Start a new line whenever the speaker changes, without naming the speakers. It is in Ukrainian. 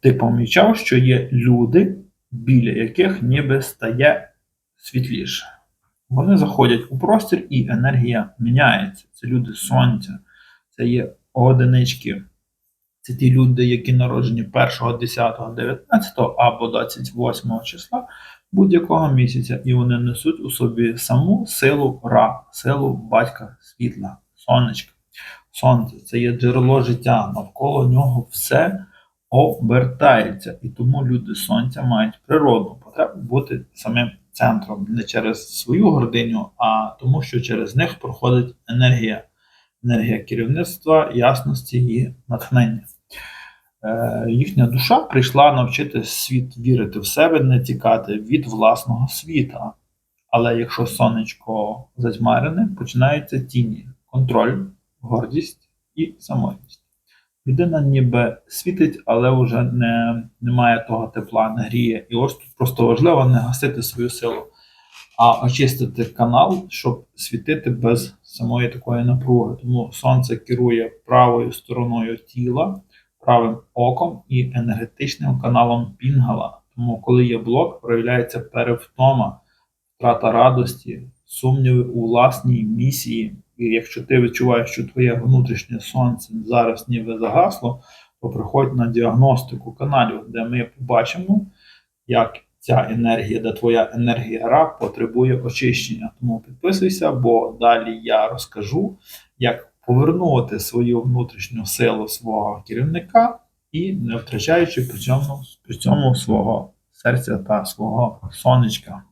ти помічав, що є люди, біля яких ніби стає світліше. Вони заходять у простір і енергія міняється. Це люди сонця, це є одинички. Це ті люди, які народжені 1, 10, 19 або 28 числа будь-якого місяця, і вони несуть у собі саму силу Ра, силу батька світла, сонечка. Сонце це є джерело життя, навколо нього все обертається. І тому люди сонця мають природну потребу бути самим центром не через свою гординю, а тому, що через них проходить енергія, енергія керівництва, ясності і натхнення. Е, їхня душа прийшла навчити світ вірити в себе, не тікати від власного світа. Але якщо сонечко затьмарене, починаються тіні, контроль, гордість і самотність. Людина ніби світить, але вже не, не має того тепла, не гріє. І ось тут просто важливо не гасити свою силу, а очистити канал, щоб світити без самої такої напруги. Тому сонце керує правою стороною тіла, правим оком і енергетичним каналом Пінгала. Тому, коли є блок, проявляється перевтома, втрата радості, сумніви у власній місії. І якщо ти відчуваєш, що твоє внутрішнє сонце зараз ніби загасло, то приходь на діагностику каналів, де ми побачимо, як ця енергія, де твоя енергія ра потребує очищення. Тому підписуйся, бо далі я розкажу, як повернути свою внутрішню силу свого керівника і не втрачаючи при цьому, при цьому свого серця та свого сонечка.